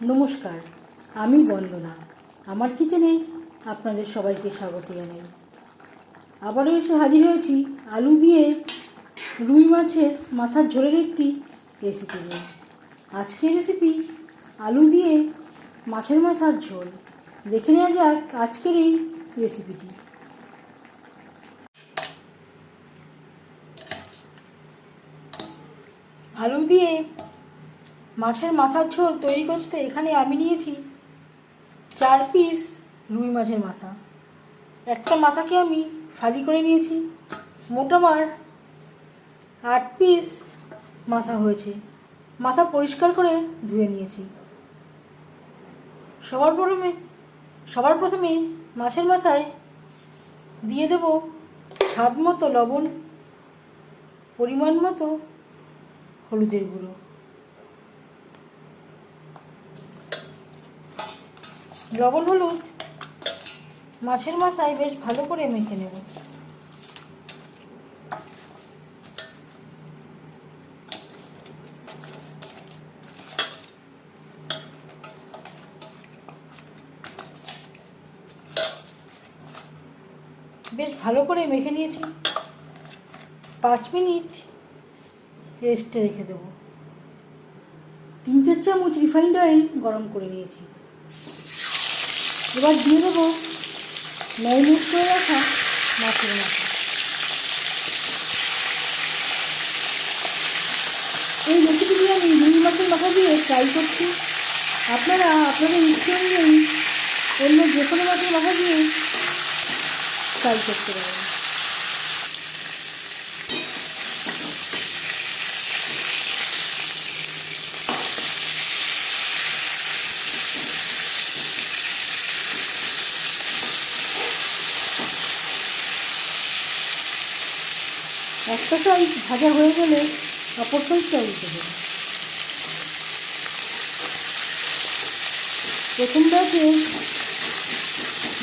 নমস্কার, আমি বন্দনা। আমার কিচেনে আপনাদের সবাইকে স্বাগত জানাই। আবারও এসে হাজির হয়েছি আলু দিয়ে রুই মাছের মাথার ঝোলের একটি রেসিপি নিয়ে। আজকের রেসিপি আলু দিয়ে মাছের মাথার ঝোল। দেখে নেওয়া যাক আজকের এই রেসিপিটি আলু দিয়ে মাছের মাথার ঝোল তৈরি করতে এখানে আমি নিয়েছি চার পিস রুই মাছের মাথা। একটা মাথাকে আমি ফালি করে নিয়েছি মোটামার আট পিস মাথা হয়েছে। মাথা পরিষ্কার করে ধুয়ে নিয়েছি। সবার প্রথমে সবার প্রথমে মাছের মাথায় দিয়ে দেব স্বাদ মতো লবণ, পরিমাণ মতো হলুদের গুঁড়ো। লবণ, হলুদ। মাছের মাথায় বেশ ভালো করে মেখে নেব। বেশ ভালো করে মেখে নিয়েছি। পাঁচ মিনিট রেস্টে রেখে দেব। তিন চার চামচ রিফাইন্ড অয়েল গরম করে নিয়েছি। এবার দিয়ে দেবো ম্যারিনেট করে রাখা মাছের মাথা। এই রেসিপিটি আমি রুই মাছের মাথা দিয়ে ট্রাই করছি। আপনারা, আপনাদের ইচ্ছে অনুযায়ী অন্য যে কোনো মাছের মাথা দিয়ে ট্রাই করতে পারেন। একটা সাইজ ভাজা হয়ে গেলে অপর সাইজটা উল্টে দেবে। প্রথম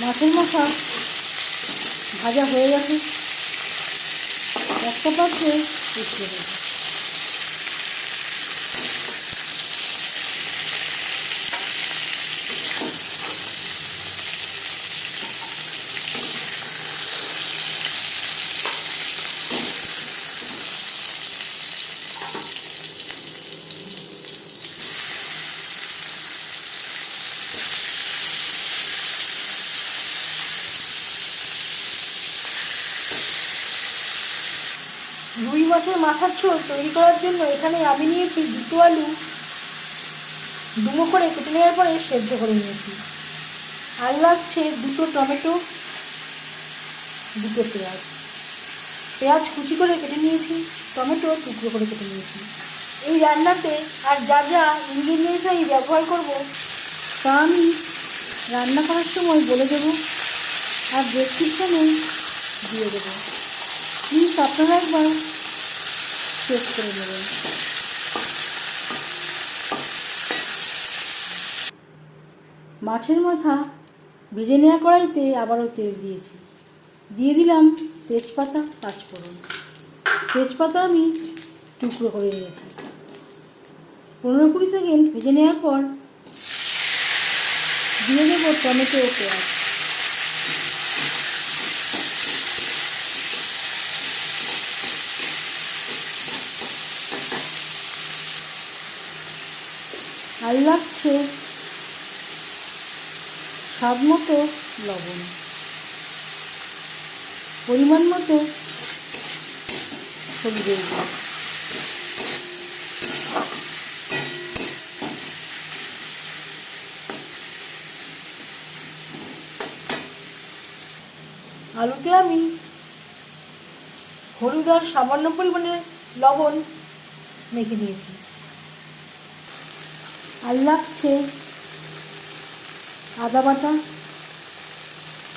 মাছের মাথা ভাজা হয়ে গেছে। একটা পাত্রে উঠতে দেবে। রুই মাছের মাথার ঝোল তৈরি করার জন্য এখানে আমি নিয়েছি দুটো আলু। ডুমো করে কেটে নেওয়ার পরে সেদ্ধ করে নিয়েছি। আর লাগছে দুটো টমেটো, দুটো পেঁয়াজ। পেঁয়াজ কুচি করে কেটে নিয়েছি, টমেটো টুকরো করে কেটে নিয়েছি। এই রান্নাতে আর যা যা ইনগ্রিডিয়েন্টস আমি ব্যবহার করব, তা আমি রান্না করার সময় বলে দেবো আর ডেসক্রিপশানে দিয়ে দেবো। আপনারা একবার চেক করে নেবেন মাছের মাথা ভেজে নেওয়া কড়াইতে আবারও তেল দিয়েছি। দিয়ে দিলাম তেজপাতা, পাঁচফোড়ন। তেজপাতা আমি টুকরো করে নিয়েছি। পনেরো কুড়ি সেকেন্ড ভেজে নেওয়ার পর দিয়ে দেবো টমেটো পেঁয়াজ। আর লাগছে? স্বাদ মতো লবণ। পরিমাণ মতো গুঁড়ো আলুতে আমি হলুদ আর সামান্য পরিমাণে লবণ মেখে দিয়েছি আর লাগছে আদা বাটা,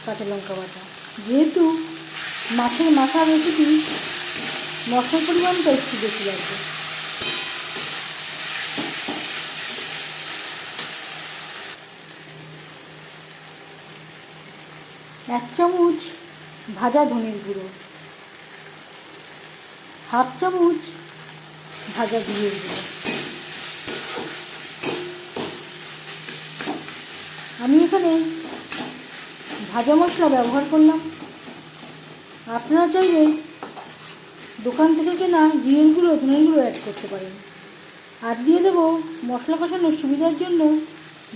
কাঁচা লঙ্কা বাটা। যেহেতু মাছের মাথা রেসিপি মশলার পরিমাণটা একটু বেশি লাগবে। এক চামচ ভাজা ধনের গুঁড়ো, হাফ চামচ ভাজা জিরের গুঁড়ো। আমি এখানে ভাজা মশলা ব্যবহার করলাম। আপনারা চাইলে দোকান থেকে কেনা জিরের গুঁড়ো অ্যাড করতে পারেন। আর দিয়ে দেবো মশলা কষানোর সুবিধার জন্য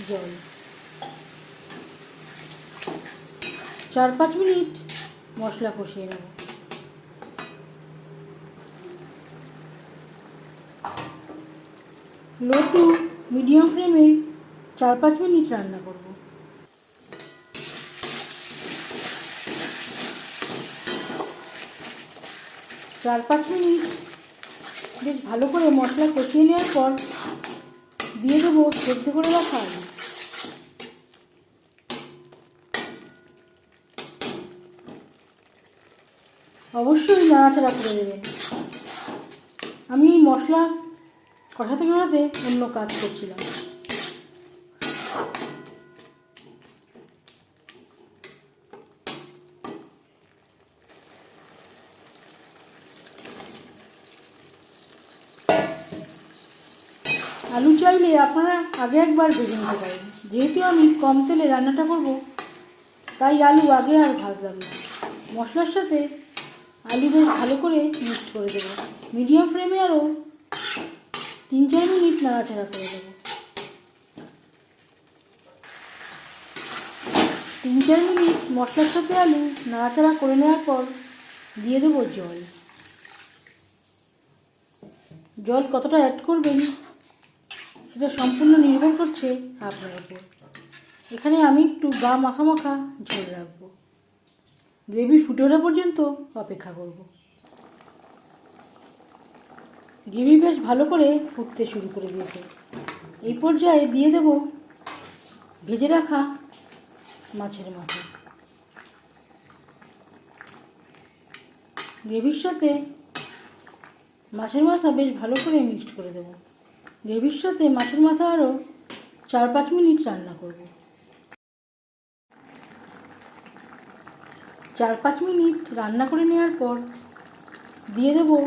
জল। চার পাঁচ মিনিট মশলা কষিয়ে নেব। লো টু মিডিয়াম ফ্লেমে চার পাঁচ মিনিট রান্না করব। চার পাঁচ মিনিট বেশ ভালো করে মশলা কষিয়ে নেওয়ার পর দিয়ে দেবো সেদ্ধ করে রাখা আলু। অবশ্যই নাড়াচাড়া করে দেবেন আমি মশলা কষাতে কষাতে অন্য কাজ করছিলাম। আলু চাইলে আপনারা আগে একবার ভেজে নিতে পারেন। যেহেতু আমি কম তেলে রান্নাটা করব, তাই আলু আগে আর ভাজলাম না। মশলার সাথে আলু বেশ ভালো করে মিক্সড করে দেবো। মিডিয়াম ফ্লেমে আরও তিন চার মিনিট নাড়াচাড়া করে দেবো। তিন চার মিনিট মশলার সাথে আলু নাড়াচাড়া করে নেওয়ার পর দিয়ে দেবো জল। জল কতটা অ্যাড করবেন সেটা সম্পূর্ণ নির্ভর করছে আপনার উপর। এখানে আমি একটু গা মাখা মাখা ঝোল রাখব। গ্রেভি ফুটে ওঠা পর্যন্ত অপেক্ষা করব। গ্রেভি বেশ ভালো করে ফুটতে শুরু করে দিয়েছে। এই পর্যায়ে দিয়ে দেব ভেজে রাখা মাছের মাথা। গ্রেভির সাথে মাছের মাথা বেশ ভালো করে মিক্সড করে দেবো। সাথে মাছের মাথা আরও চার, পাঁচ মিনিট রান্না করব। চার, পাঁচ মিনিট রান্না করে নেওয়ার পর দিয়ে দেবো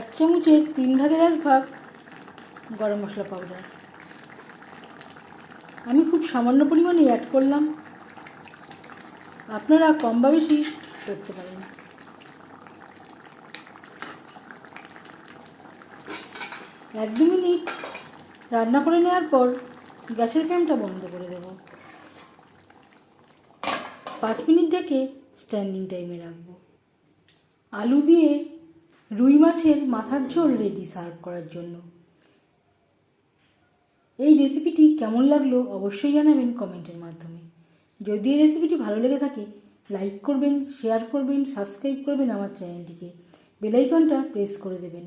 এক চামচের তিন ভাগের এক ভাগ গরম মশলা পাউডার আমি খুব সামান্য পরিমাণে অ্যাড করলাম। আপনারা কম বা বেশি করতে পারেন। এক দু মিনিট রান্না করে নেওয়ার পর গ্যাসের ফ্লেমটা বন্ধ করে দেব। পাঁচ মিনিট ডেকে স্ট্যান্ডিং টাইমে রাখব। আলু দিয়ে রুই মাছের মাথার ঝোল রেডি সার্ভ করার জন্য। এই রেসিপিটি কেমন লাগল অবশ্যই জানাবেন কমেন্টের মাধ্যমে। যদি এই রেসিপিটি ভালো লেগে থাকে লাইক করবেন শেয়ার করবেন সাবস্ক্রাইব করবেন আমার চ্যানেলটিকে বেলাইকনটা প্রেস করে দেবেন।